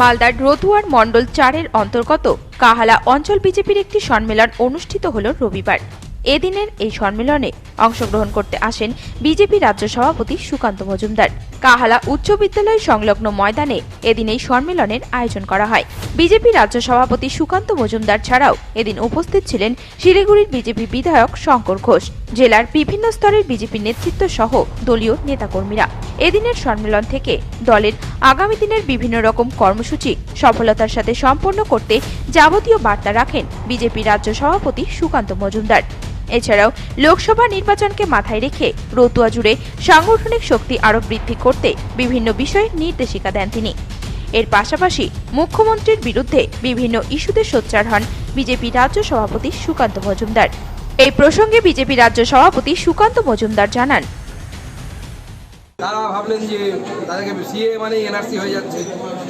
মালদার রতুয়ার মণ্ডল চারের অন্তর্গত কাহালা অঞ্চল বিজেপির একটি সম্মেলন অনুষ্ঠিত হল রবিবার। এদিনের এই সম্মেলনে অংশগ্রহণ করতে আসেন বিজেপি রাজ্য সভাপতি সুকান্ত মজুমদার। কাহালা উচ্চ বিদ্যালয় সংলগ্ন ময়দানে এদিন এই সম্মেলনের আয়োজন করা হয়। বিজেপি রাজ্য সভাপতি সুকান্ত মজুমদার ছাড়াও এদিন উপস্থিত ছিলেন শিলিগুড়ির বিজেপি বিধায়ক শঙ্কর ঘোষ। জেলার বিভিন্ন স্তরের বিজেপি নেতৃত্ব সহ দলীয় নেতাকর্মীরা। এদিনের সম্মেলন থেকে দলের আগামী দিনের বিভিন্ন রকম কর্মসূচি সফলতার সাথে সম্পন্ন করতে যাবতীয় বার্তা রাখেন বিজেপি রাজ্য সভাপতি সুকান্ত মজুমদার। এছাড়াও লোকসভা নির্বাচনকে মাথায় রেখে রতুয়া জুড়ে সাংগঠনিক শক্তি আরও বৃদ্ধি করতে বিভিন্ন বিষয়ে নির্দেশিকা দেন তিনি। এর পাশাপাশি মুখ্যমন্ত্রীর বিরুদ্ধে বিভিন্ন ইস্যুতে সোচ্চার হন বিজেপি রাজ্য সভাপতি সুকান্ত মজুমদার। এই প্রসঙ্গে বিজেপি রাজ্য সভাপতি সুকান্ত মজুমদার জানান, তারা ভাবলেন যে তাদেরকে সিএ মানে এনআরসি হয়ে যাচ্ছে।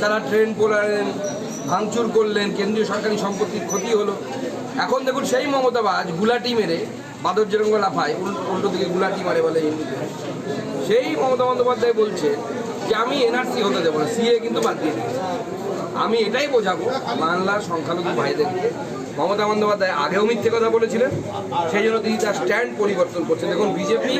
তারা ট্রেন পোলারেন, ভাঙচুর করলেন, কেন্দ্রীয় সরকারি সম্পত্তির ক্ষতি হলো। এখন দেখুন সেই মমতাবাজ গুলাটি মেরে বাদর যেরকম লাফায়, উল- উল্টো দিকে গুলাটি মারে বলে সেই মমতা বন্দ্যোপাধ্যায় বলছে যে আমি এনআরসি হতে দেবো না, সিএ কিন্তু বাদ দিয়ে দিয়েছি। আমি এটাই বোঝাবো বাংলার সংখ্যালঘু ভাইদেরকে মমতা বন্দ্যোপাধ্যায় আগেও মিথ্যে কথা বলেছিলেন সেই জন্য তিনি তার স্ট্যান্ড পরিবর্তন করছেন। দেখুন বিজেপি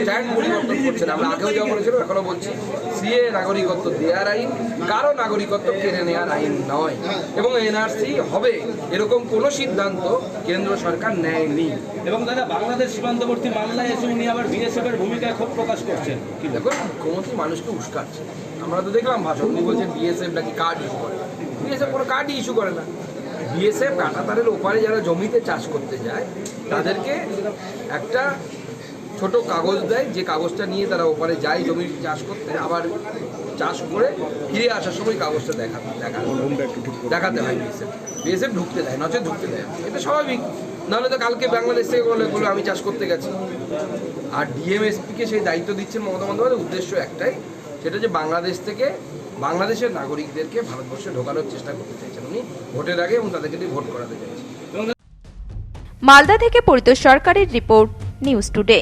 স্ট্যান্ড পরিবর্তন করছেন আমরা আগেও যা বলেছিলাম এখনও বলছি। সিএ নাগরিকত্ব দেওয়ার আইন কারও নাগরিকত্ব কেড়ে নেওয়ার আইন নয়। এবং এনআরসি হবে এরকম কোনো সিদ্ধান্ত কেন্দ্র সরকার নেয়নি। এবং দাদা বাংলাদেশ সীমান্তবর্তী মামলায় এসে উনি আবার বিএসএফ এর ভূমিকায় ক্ষোভ প্রকাশ করছেন। দেখুন মুখ্যমন্ত্রী মানুষকে উস্কাচ্ছে। আমরা তো দেখলাম ভাষণ উনি বলছেন বিএসএফ নাকি কার্ড ইস্যু করে। বিএসএফ কোনো কার্ডই ইস্যু করে না। বিএসএফ কাঁটাতারের ওপারে যারা জমিতে চাষ করতে যায়, তাদেরকে একটা ছোট কাগজ দেয়, যে কাগজটা নিয়ে তারা ওপারে যায় জমি চাষ করতে, আবার চাষ করে ফিরে আসার সময় কাগজটা দেখা দেখা দেখাতে হয় বিএসএফ বিএসএফ ঢুকতে দেয় নচে ঢুকতে দেয়। এটা স্বাভাবিক। নাহলে তো কালকে বাংলাদেশ থেকে বলে বলে আমি চাষ করতে গেছি। আর ডিএমএসপিকে সেই দায়িত্ব দিচ্ছেন মমতা বন্দ্যোপাধ্যায়। উদ্দেশ্য একটাই সেটা যে বাংলাদেশ থেকে বাংলাদেশের নাগরিকদেরকে ভারতবর্ষে ঢোকানোর চেষ্টা করতে চাইছেন উনি ভোটের আগে এবং তাদেরকে ভোট করাতে চাইছেন। মালদা থেকে পরিত সরকারের রিপোর্ট নিউজ টুডে।